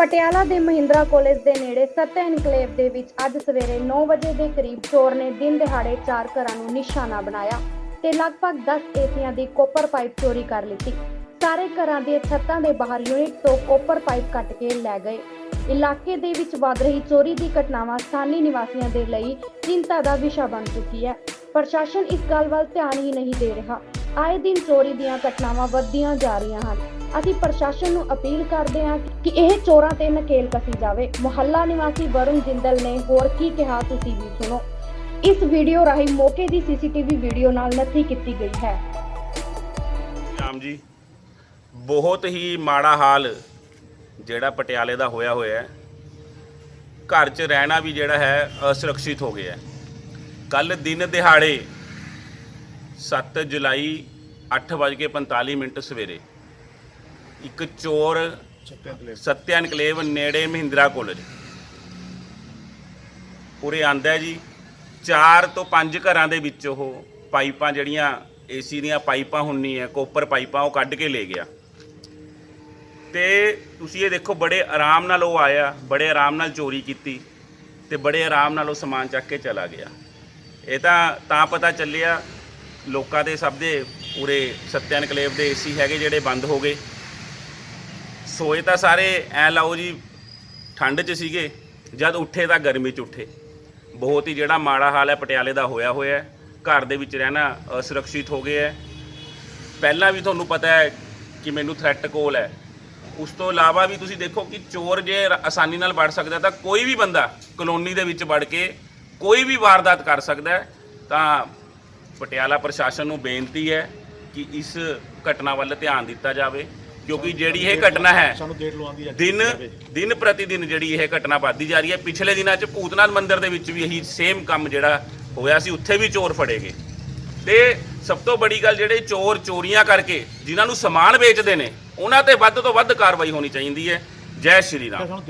ਪਟਿਆਲਾ ਦੇ ਮਹਿੰਦਰਾ ਕਾਲਜ ਦੇ ਨੇੜੇ ਸੱਤ ਐਨਕਲੇਵ ਦੇ ਵਿੱਚ ਅੱਜ ਸਵੇਰੇ 9 ਵਜੇ ਦੇ ਕਰੀਬ ਚੋਰ ਨੇ ਦਿਨ ਦਿਹਾੜੇ ਚਾਰ ਘਰਾਂ ਨੂੰ ਨਿਸ਼ਾਨਾ ਬਣਾਇਆ ਤੇ ਲਗਭਗ 10 ਏਸੀਆਂ ਦੀ ਕੋਪਰ ਪਾਈਪ ਚੋਰੀ ਕਰ ਲਿੱਤੀ। ਸਾਰੇ ਘਰਾਂ ਦੇ ਛੱਤਾਂ ਦੇ ਬਾਹਰ ਯੂਨਿਟ ਤੋਂ ਕੋਪਰ ਪਾਈਪ ਕੱਟ ਕੇ ਲੈ ਗਏ। ਇਲਾਕੇ ਦੇ ਵਿੱਚ ਵੱਧ ਰਹੀ ਚੋਰੀ ਦੀ ਘਟਨਾਵਾਂ ਸਥਾਨੀ ਨਿਵਾਸੀਆਂ ਦੇ ਲਈ ਚਿੰਤਾ ਦਾ ਵਿਸ਼ਾ ਬਣ ਚੁੱਕੀ ਹੈ। ਪ੍ਰਸ਼ਾਸਨ ਇਸ ਗੱਲ ਵੱਲ ਧਿਆਨ ਹੀ ਨਹੀਂ ਦੇ ਰਿਹਾ। ਆਏ ਦਿਨ ਚੋਰੀ ਦੀਆਂ ਘਟਨਾਵਾਂ ਵੱਧਦੀਆਂ ਜਾ ਰਹੀਆਂ ਹਨ। ਅਸੀਂ ਪ੍ਰਸ਼ਾਸਨ ਨੂੰ ਅਪੀਲ ਕਰਦੇ ਹਾਂ ਕਿ ਇਹ ਚੋਰਾਂ ਤੇ ਨਕੇਲ ਕਸੀ ਜਾਵੇ। ਮੁਹੱਲਾ ਨਿਵਾਸੀ ਵਰੁਣ ਜਿੰਦਲ ਨੇ ਹੋਰ ਕੀ ਕਿਹਾ ਤੁਸੀਂ ਵੀ ਸੁਣੋ। ਇਸ ਵੀਡੀਓ ਰਾਹੀਂ ਮੌਕੇ ਦੀ ਸੀਸੀਟੀਵੀ ਵੀਡੀਓ ਨਾਲ ਨੱਥੀ ਕੀਤੀ ਗਈ ਹੈ। ਰਾਮ ਜੀ, ਬਹੁਤ ਹੀ ਮਾੜਾ ਹਾਲ ਜਿਹੜਾ ਪਟਿਆਲੇ ਦਾ ਹੋਇਆ ਹੋਇਆ ਹੈ। ਘਰ 'ਚ ਰਹਿਣਾ ਵੀ ਜਿਹੜਾ ਹੈ ਅਸੁਰੱਖਿਅਤ ਹੋ ਗਿਆ ਹੈ। ਕੱਲ ਦਿਨ ਦਿਹਾੜੇ 7 ਜੁਲਾਈ 8:45 ਮਿੰਟ ਸਵੇਰੇ ਇੱਕ ਚੋਰ ਸੱਤਿਆ ਐਨਕਲੇਵ ਨੇੜੇ ਮਹਿੰਦਰਾ ਕਾਲਜ। ਉਰੇ ਆਂਦਾ ਜੀ, ਚਾਰ ਤੋਂ ਪੰਜ ਘਰਾਂ ਦੇ ਵਿੱਚ ਉਹ ਪਾਈਪਾਂ ਜਿਹੜੀਆਂ ਏਸੀ ਦੀਆਂ ਪਾਈਪਾਂ ਹੁੰਨੀਆਂ ਕੋਪਰ ਪਾਈਪਾਂ ਉਹ ਕੱਢ ਕੇ ਲੈ ਗਿਆ। ਤੇ ਤੁਸੀਂ ਇਹ ਦੇਖੋ, ਬੜੇ ਆਰਾਮ ਨਾਲ ਉਹ ਆਇਆ, ਬੜੇ ਆਰਾਮ ਨਾਲ ਚੋਰੀ ਕੀਤੀ ਤੇ ਬੜੇ ਆਰਾਮ ਨਾਲ ਉਹ ਸਮਾਨ ਚੱਕ ਕੇ ਚਲਾ ਗਿਆ। ਇਹ ਤਾਂ ਤਾਂ ਪਤਾ ਚੱਲਿਆ, ਲੋਕਾਂ ਦੇ ਸਭ ਦੇ ਪੂਰੇ ਸੱਤਿਆ ਐਨਕਲੇਵ ਦੇ ਏਸੀ ਹੈਗੇ ਜਿਹੜੇ ਬੰਦ ਹੋ ਗਏ। ਸੋਏ ਤਾਂ ਸਾਰੇ ਐ ਲਾਓ ਜੀ, ਠੰਡ 'ਚ ਸੀਗੇ, ਜਦ ਉੱਠੇ ਤਾਂ ਗਰਮੀ 'ਚ ਉੱਠੇ। ਬਹੁਤ ਹੀ ਜਿਹੜਾ ਮਾੜਾ ਹਾਲ ਹੈ, ਪਟਿਆਲੇ ਦਾ ਹੋਇਆ ਹੋਇਆ ਹੈ। ਘਰ ਦੇ ਵਿੱਚ ਰਹਿਣਾ ਅਸੁਰੱਖਿਅਤ ਹੋ ਗਿਆ ਹੈ। ਪਹਿਲਾਂ ਵੀ ਤੁਹਾਨੂੰ ਪਤਾ ਹੈ ਕਿ ਮੈਨੂੰ ਥ੍ਰੈਟ ਕੋਲ ਹੈ। ਉਸ ਤੋਂ ਇਲਾਵਾ ਵੀ ਤੁਸੀਂ ਦੇਖੋ ਕਿ ਚੋਰ ਜੇ ਆਸਾਨੀ ਨਾਲ ਵੜ ਸਕਦਾ ਤਾਂ ਕੋਈ ਵੀ ਬੰਦਾ ਕਲੋਨੀ ਦੇ ਵਿੱਚ ਵੜ ਕੇ ਕੋਈ ਵੀ ਵਾਰਦਾਤ ਕਰ ਸਕਦਾ ਹੈ। ਤਾਂ ਪਟਿਆਲਾ ਪ੍ਰਸ਼ਾਸਨ ਨੂੰ ਬੇਨਤੀ ਹੈ ਕਿ ਇਸ ਘਟਨਾ ਵੱਲ ਧਿਆਨ ਦਿੱਤਾ ਜਾਵੇ। ਕਿਉਂਕਿ ਜਿਹੜੀ ਇਹ ਘਟਨਾ ਹੈ ਸਾਨੂੰ ਦਿਨ ਦਿਨ ਪ੍ਰਤੀ ਦਿਨ ਜਿਹੜੀ ਇਹ ਘਟਨਾ ਵੱਧਦੀ ਜਾ ਰਹੀ ਹੈ। ਪਿਛਲੇ ਦਿਨਾਂ 'ਚ ਭੂਤਨਾਥ ਮੰਦਿਰ ਦੇ ਵਿੱਚ ਵੀ ਇਹੀ ਸੇਮ ਕੰਮ ਜਿਹੜਾ ਹੋਇਆ ਸੀ। ਉੱਥੇ ਵੀ ਚੋਰ ਫੜੇ ਗਏ। ਤੇ ਸਭ ਤੋਂ ਬੜੀ ਗੱਲ ਜਿਹੜੇ ਚੋਰ ਚੋਰੀਆਂ ਕਰਕੇ ਜਿਨ੍ਹਾਂ ਨੂੰ ਸਮਾਨ ਵੇਚਦੇ ਨੇ ਉਹਨਾਂ ਤੇ ਵੱਧ ਤੋਂ ਵੱਧ ਕਾਰਵਾਈ ਹੋਣੀ ਚਾਹੀਦੀ ਹੈ। ਜੈ ਸ਼੍ਰੀ ਰਾਮ। ਸਾਨੂੰ